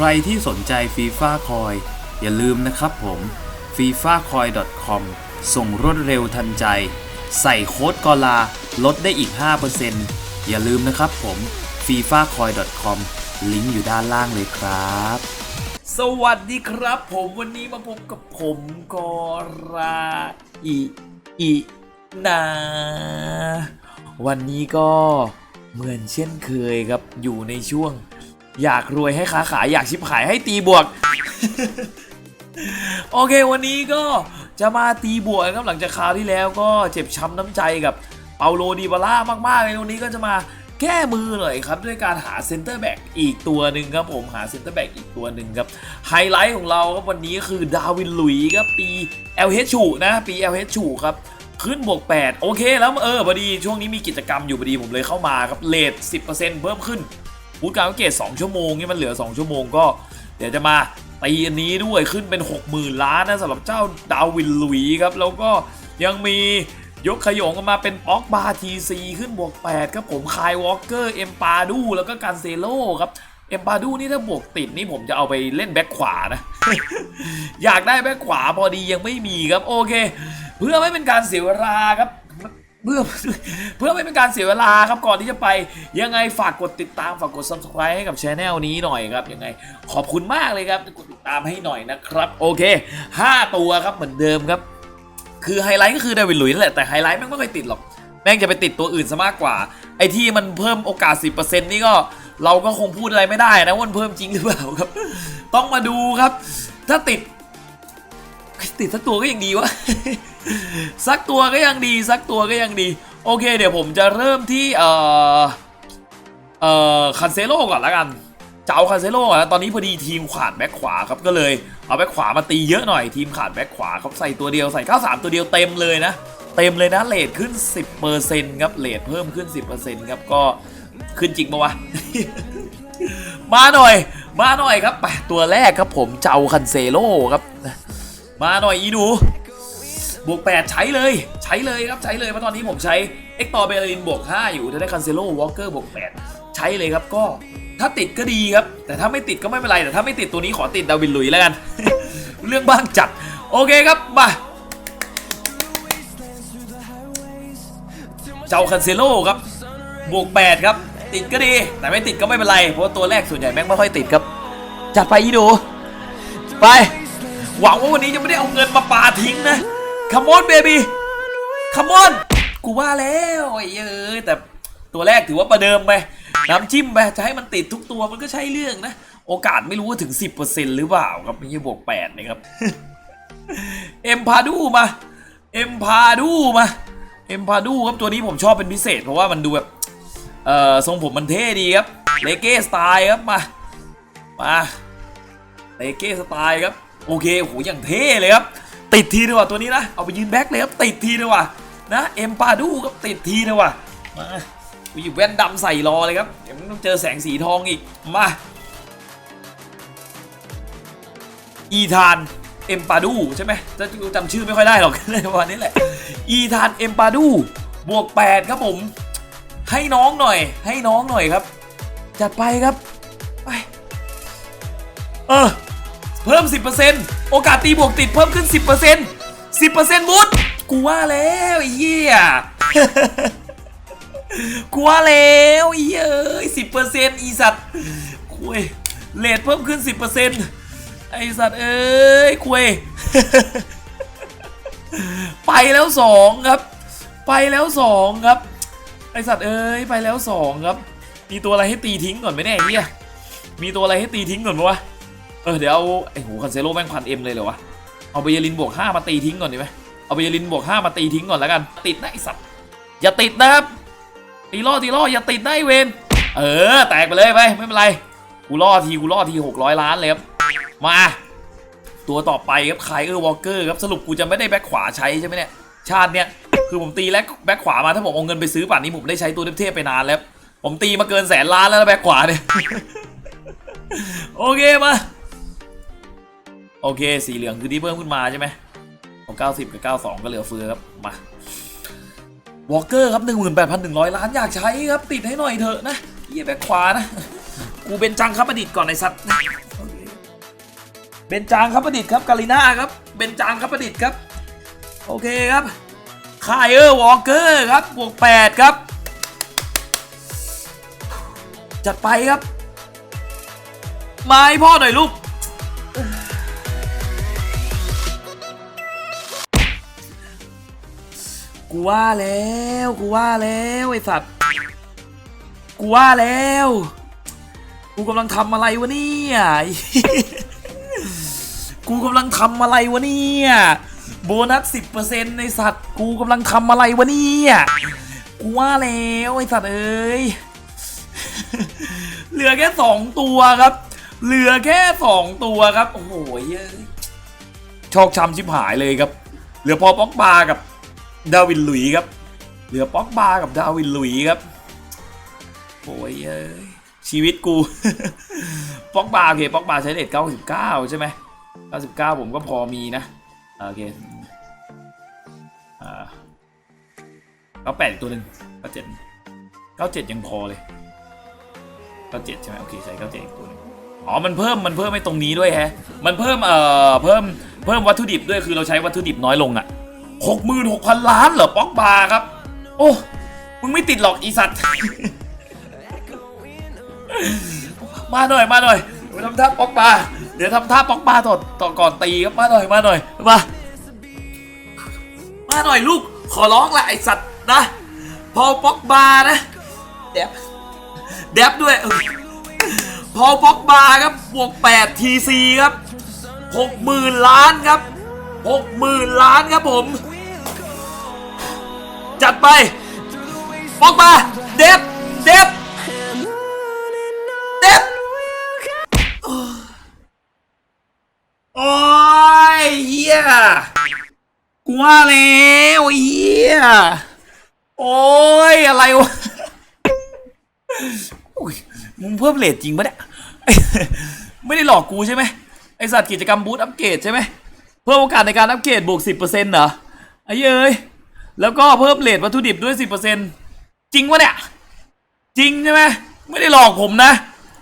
ใครที่สนใจฟีฟ่าคอยอย่าลืมนะครับผม f i f a c o i com ส่งรวดเร็วทันใจ ใส่โค้ดกอลาลดได้อีก 5%อย่าลืมนะครับผม f i f a c o i com ลิงก์อยู่ด้านล่างเลยครับ สวัสดีครับผมวันนี้มาพบกับผมกอราอีอีนาวันนี้ก็เหมือนเช่นเคยครับอยู่ในช่วง อยากรวยให้ค้าขายอยากชิบหายให้ตีบวก โอเควันนี้ก็จะมาตีบวกครับหลังจากคราวที่แล้วก็เจ็บช้ำน้ำใจกับเปาโลดีบาร่ามากๆเลยวันนี้ก็จะมาแก้มือหน่อยครับด้วยการหาเซนเตอร์แบ็กอีกตัวหนึ่งครับผมหาเซนเตอร์แบ็กอีกตัวหนึ่งครับไฮไลท์ของเราครับวันนี้คือดาวินลุยครับปี LH ชูนะปี LH ชูครับขึ้นบวก 8 โอเคแล้วเออพอดีช่วงนี้มีกิจกรรมอยู่พอดีผมเลยเข้ามาครับเลท10%เพิ่มขึ้น พูดการเกต2ชั่วโมงนี่มันเหลือ 2 ชั่วโมงก็ เดี๋ยวจะมาตีอันนี้ด้วยขึ้นเป็น 60,000 ล้านนะสำหรับเจ้าดาวินลุยครับ แล้วก็ยังมียกขยงออกมาเป็นป็อกบาทีซีขึ้นบวก 8 ครับผมคายวอลเกอร์เอ็มปาดูแล้วก็การเซโลครับเอ็มปาดูนี่ถ้าบวกติดนี่ผมจะเอาไปเล่นแบ็คขวานะ อยากได้แบ็คขวาพอดียังไม่มีครับ โอเค เพื่อไม่เป็นการเสียเวลาครับ เพื่อเพื่อไม่เป็นการเสียเวลาครับก่อนที่จะไปยังไงฝากกดติดตามฝากกด subscribe ให้กับช anel นี้หน่อยครับยังไงขอบคุณมากเลยครับกดติดตามให้หน่อยนะครับโอเค 5 ตัวครับเหมือนเดิมครับ คือไฮไลท์ก็คือดาวินหลุยส์นั่นแหละแต่ไฮไลท์แม่งไม่ค่อยติดหรอกแม่งจะไปติดตัวอื่นซะมากกว่า ไอ้ที่มันเพิ่มโอกาส 10%นี่ก็เราก็คงพูดอะไรไม่ได้นะว่ามันเพิ่มจริงหรือเปล่าครับ ต้องมาดูครับ ถ้าติด ติดสักตัวก็ยังดีวะ สักตัวก็ยังดี สักตัวก็ยังดี โอเค เดี๋ยวผมจะเริ่มที่ เอ่อ เอ่อคันเซโลก่อนละกันจะเอาคันเซโลก่อะตอนนี้พอดีทีมขาดแบ็คขวาครับก็เลย เอาแบ็คขวามาตีเยอะหน่อยทีมขาดแบ็คขวาครับใส่ตัวเดียวใส่ 93 ตัวเดียวเต็มเลยนะ เต็มเลยนะเลทขึ้น 10%ครับเลทเพิ่มขึ้น 10%ครับก็ขึ้นจริงปะวะ มาหน่อย มาหน่อยครับไปตัวแรกครับผมเจ้าคันเซโลครับ มาหน่อยอีหนู บวก 8 ใช้เลย ใช้เลยครับ ใช้เลยเพราะตอนนี้ผมใช้เอ็กตอเบลินบวก 5 อยู่จะได้คันเซโลวอลเกอร์บวก 8 ใช้เลยครับก็ถ้าติดก็ดีครับ แต่ถ้าไม่ติดก็ไม่เป็นไร แต่ถ้าไม่ติดตัวนี้ขอติดดาวินลุยแล้วกัน เรื่องบ้างจัด โอเคครับมาเจ้าคันเซโลครับ บวก 8 ครับ ติดก็ดี แต่ไม่ติดก็ไม่เป็นไร เพราะว่าตัวแรกส่วนใหญ่แม่งไม่ค่อยติดครับ จัดไปอีดูไป หวังว่าวันนี้จะไม่ได้เอาเงินมาปาทิ้งนะ คมอนเบบี้คมอนกูว่าแล้วไอ้เอ้ยแต่ตัวแรกถือว่าประเดิมไปน้ำจิ้มไปจะให้มันติดทุกตัวมันก็ใช่เรื่องนะ โอกาสไม่รู้ว่าถึง 10%หรือเปล่าครับไม่ใช่บวก8นะครับเอ็มพาดูมาเอ็มพาดูมาเอ็มพาดูครับตัวนี้ผมชอบเป็นพิเศษ เพราะว่ามันดูแบบเอ่อทรงผมมันเท่ดีครับเลเก้สไตล์ครับมามาเลเก้สไตล์ครับโอเคโหอย่างเท่เลยครับ ติดทีดีกว่าตัวนี้นะ เอาไปยืนแบ็คเลยครับ ติดทีดีกว่านะเอ็มปาดูครับติดทีดีกว่ามาไปอยู่แว่นดำใส่รอเลยครับเดี๋ยวมันต้องเจอแสงสีทองอีกมาอีธานเอ็มปาดูใช่ไหมจะจำชื่อไม่ค่อยได้หรอกเลยประมาณนี้แหละอีธานเอ็มปาดูบวก8ครับผม ให้น้องหน่อย ให้น้องหน่อยครับ จัดไปครับไปเออ เพิ่ม 10%โอกาสตีบวกติดเพิ่มขึ้น 10% 10%มุดกูว่าแล้วไอ้เหี้ยกูว่าแล้วไอ้เหี้ยเอ้ย10%อีสัตว์คุยเลทเพิ่มขึ้น10%ไอ้สัตว์เอ้ยคุยไปแล้ว2ครับ ไปแล้ว2ครับ ไอสัตว์เอ้ยไปแล้ว2ครับ มีตัวอะไรให้ตีทิ้งก่อนไหมเนี่ยไอ้เหี้ยมีตัวอะไรให้ตีทิ้งก่อนปะวะ เออเดี๋ยวเอาไอ้โหคันเซโร่แม่งพันเอ็มเลยเหรอวะ เอาเบยลินบวก5มาตีทิ้งก่อนดีไหมเอาเบยลินบวก5มาตีทิ้งก่อนแล้วกัน ติดนะไอสัตว์ อย่าติดนะครับ ตีล่อตีล่ออย่าติดนะไอเวนเออ แตกไปเลยไปไม่เป็นไร กูล่อทีกูล่อที600ล้านเลยครับ มา ตัวต่อไปครับไคายเออร์วอลเกอร์ครับ สรุปกูจะไม่ได้แบ็คขวาใช้ใช่ไหมเนี่ย ชาติเนี้ยคือผมตีแล้วแบ็คขวามาถ้าผมเอาเงินไปซื้อป่านนี้ผมได้ใช้ตัวเทพไปนานแล้ว ผมตีมาเกินแสนล้านแล้วแบ็คขวาเนี่ย โอเคมา โอเค สีเหลืองคือที่เพิ่มขึ้นมาใช่ไหมของ 90 กับ 92 ก็เหลือเฟือครับ มาวอลเกอร์ครับ 18,100 ล้านอยากใช้ครับ ติดให้หน่อยเถอะนะเยี่ยแบ็คขวานะ กูเป็นจังครับประดิษฐ์ก่อนไอสัตว์เคเบนจางครับประดิษฐ์ครับกาลิน่าครับเบนจางครับประดิษฐ์ครับ โอเคครับคายเออร์วอลเกอร์ครับบวก8ครับ จัดไปครับ มาให้พ่อหน่อยลูก กูว่าแล้ว กูว่าแล้วไอ้สัตว์กูว่าแล้ว กูกำลังทำอะไรวะเนี่ยกูกำลังทำอะไรวะเนี่ยโบนัสสิบเปอร์เซ็นต์ในสัตว์ กูกำลังทำอะไรวะเนี่ยกูว่าแล้วไอ้สัตว์เอ้ยเหลือแค่สองตัวครับ เหลือแค่สองตัวครับ โอ้โหเย้ยโชคช้ำชิบหายเลยครับ เหลือพอป็อกบากับ ดาวินหลุยส์ครับ เหลือป็อกบากับดาวินหลุยส์ครับโอ้ยเย้ยชีวิตกูป็อกบาโอเคป็อกบาใช้เลท99ใช่ไหม99ผมก็พอมีนะโอเคอ่า98อีกตัวหนึ่ง97 97ยังพอเลย97ใช่ไหมโอเคใส่97อีกตัวหนึงอ๋อ มันเพิ่ม มันเพิ่มไม่ตรงนี้ด้วยแฮะ มันเพิ่ม เอ่อ เพิ่ม เพิ่มวัตถุดิบด้วย คือเราใช้วัตถุดิบน้อยลงอะ หกหมื่นหกพันล้านเหรอป๊อกบาครับ โอ้มึงไม่ติดหรอกอีสัตว์ มาหน่อยมาหน่อยเดี๋ยวทำท่าป๊อกบาเดี๋ยวทำท่าป๊อกบาต่อต่อก่อนตีครับมาหน่อยมาหน่อยมามาหน่อยลูกขอร้องละไอสัตว์นะ พอป๊อกบานะเดี๋ยวเดฟด้วยพอป็อกบาครับบวก8 TC ครับ 60,000 ล้านครับ 60,000 ล้านครับผม จัดไปปอกบาเดฟเดฟเดฟโอ้ยเฮียกูว่าแล้วเฮียโอ้ยอะไรวะมึงเพิ่มเลทจริงปะเนี่ย ไม่ได้หลอกกูใช่ไหมไอสัตว์กิจกรรมบูทอัปเกรดใช่ไหม เพิ่มโอกาสในการอัปเกรดบวกสิบเปอร์เซ็นต์เหรอไอ้เย้ย แล้วก็เพิ่มเลทวัตถุดิบด้วยสิบเปอร์เซ็นต์จริงวะเนี่ย จริงใช่ไหมไม่ได้หลอกผมนะ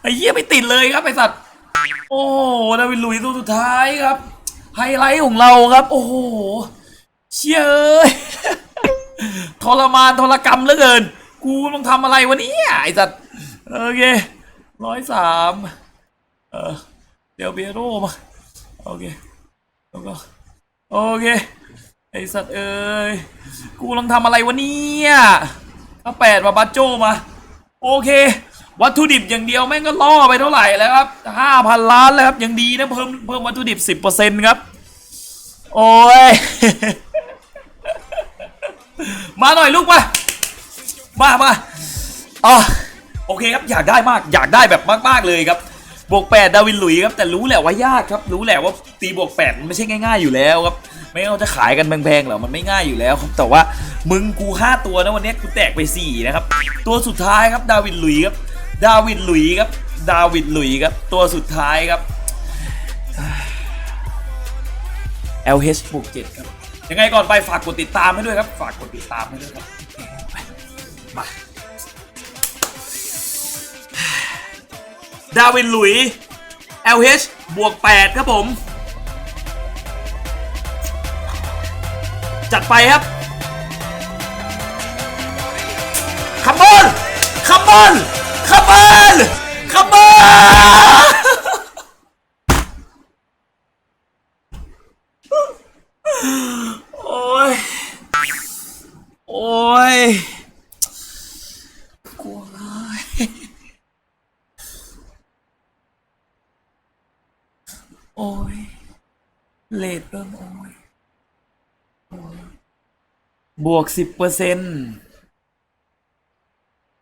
ไอ้เหี้ยไม่ติดเลยครับไอสัตว์ โอ้ดาวินลุยตัวสุดท้ายครับ ไฮไลท์ของเราครับ โอ้โหเชี่ยเอ้ยทรมานทรกรรมเหลือเกิน กูต้องทำอะไรวะเนี่ยไอสัตว์โอเคร้อยสามเออเดี๋ยวเบโรมาโอเคแล้วก็โอเค ไอสัตว์เอ้ย กูกำลังทำอะไรวะเนี่ยถ้าแปดมาบัตโจมา โอเค วัตถุดิบอย่างเดียวแม่งก็ล่อไปเท่าไหร่แล้วครับห้าพันล้านแล้วครับยังดีนะเพิ่มเพิ่มวัตถุดิบสิบเปอร์เซ็นต์ครับ โอ้ย มาหน่อยลูกมามามาอ๋อโอเคครับอยากได้มากอยากได้แบบมาก ๆ เลยครับบวก8ดดาวินหลุยส์ครับแต่รู้แหละว่ายากครับ รู้แหละว่าตีบวก8มันไม่ใช่ง่าย ๆ อยู่แล้วครับ ไม่เราจะขายกันแพงๆหรอกมันไม่ง่ายอยู่แล้วครับแต่ว่ามึงกู5ตัวนะวันนี้กูแตกไป4นะครับตัวสุดท้ายครับดาวินหลุยครับดาวินหลุยครับดาวินหลุยครับตัวสุดท้ายครับ LH บวก7ครับยังไงก่อนไปฝากกดติดตามให้ด้วยครับ ฝากกดติดตามให้ด้วยครับมาดาวินหลุย LH บวก8ครับผม จัดไปครับคัมบอลคัมบอลคัมบอลคัมบอลโอ้ย โอ้ยกลัวเลย โอ้ย เลทเริ่มโอ้ยโอ้ย บวกสิบเปอร์เซ็นต์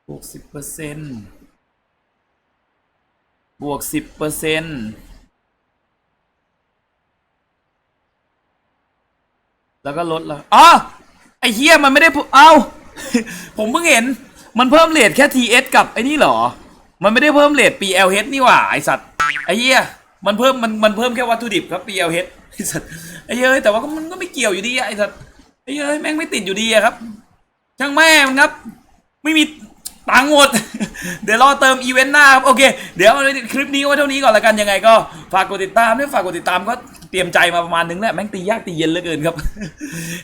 บวกสิบเปอร์เซ็นต์บวกสิบเปอร์เซ็นต์แล้วก็ลดละอ๋อไอเฮียมันไม่ได้เอาผมเพิ่งเห็นมันเพิ่มเลทแค่ TS กับไอ้นี่เหรอ มันไม่ได้เพิ่มเลท PLH นี่หว่า ไอสัตว์ ไอเหี้ยมันเพิ่มมันมันเพิ่มแค่วัตถุดิบครับ PLH ไอสัตว์ ไอเหี้ยแต่ว่ามันก็ไม่เกี่ยวอยู่ดีไอสัตว์ เหี้ยแม่งไม่ติดอยู่ดีอะครับ ช่างแม่มันครับ ไม่มีตังหมด เดี๋ยวรอเติมอีเวนต์หน้าครับโอเค เดี๋ยวคลิปนี้ไว้เท่านี้ก่อนละกันยังไงก็ฝากกดติดตามด้วยฝากกดติดตามก็เตรียมใจมาประมาณนึงแหละแม่งตียากตีเย็นเหลือเกินครับ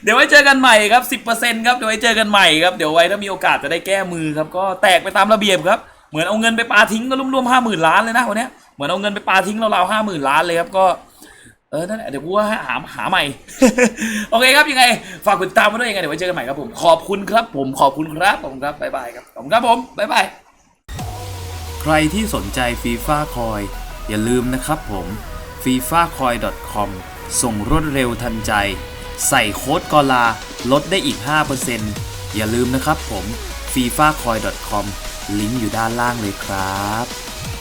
เดี๋ยวไว้เจอกันใหม่ครับ 10%ครับเดี๋ยวไว้เจอกันใหม่ครับเดี๋ยวไว้ถ้ามีโอกาสจะได้แก้มือครับก็แตกไปตามระเบียบครับเหมือนเอาเงินไปปาทิ้งก็รวมๆห้าหมื่นล้านเลยนะวันนี้เหมือนเอาเงินไปปาทิ้งเราเราห้าหมื่นล้านเลยครับก็ เออ นั่นแหละเดี๋ยวกูว่าหาหาใหม่ โอเคครับยังไง ฝากกดติดตามมาด้วยยังไง เดี๋ยวไว้เจอกันใหม่ครับผม ขอบคุณครับผม ขอบคุณครับผมครับ บ๊ายบายครับ ขอบคุณครับผม บ๊ายบาย ใครที่สนใจฟีฟ่าคอยอย่าลืมนะครับผม f i f a c o i com ส่งรวดเร็วทันใจ ใส่โค้ดกอลา ลดได้อีก 5%อย่าลืมนะครับผม f i f a c o i com ลิงก์อยู่ด้านล่างเลยครับ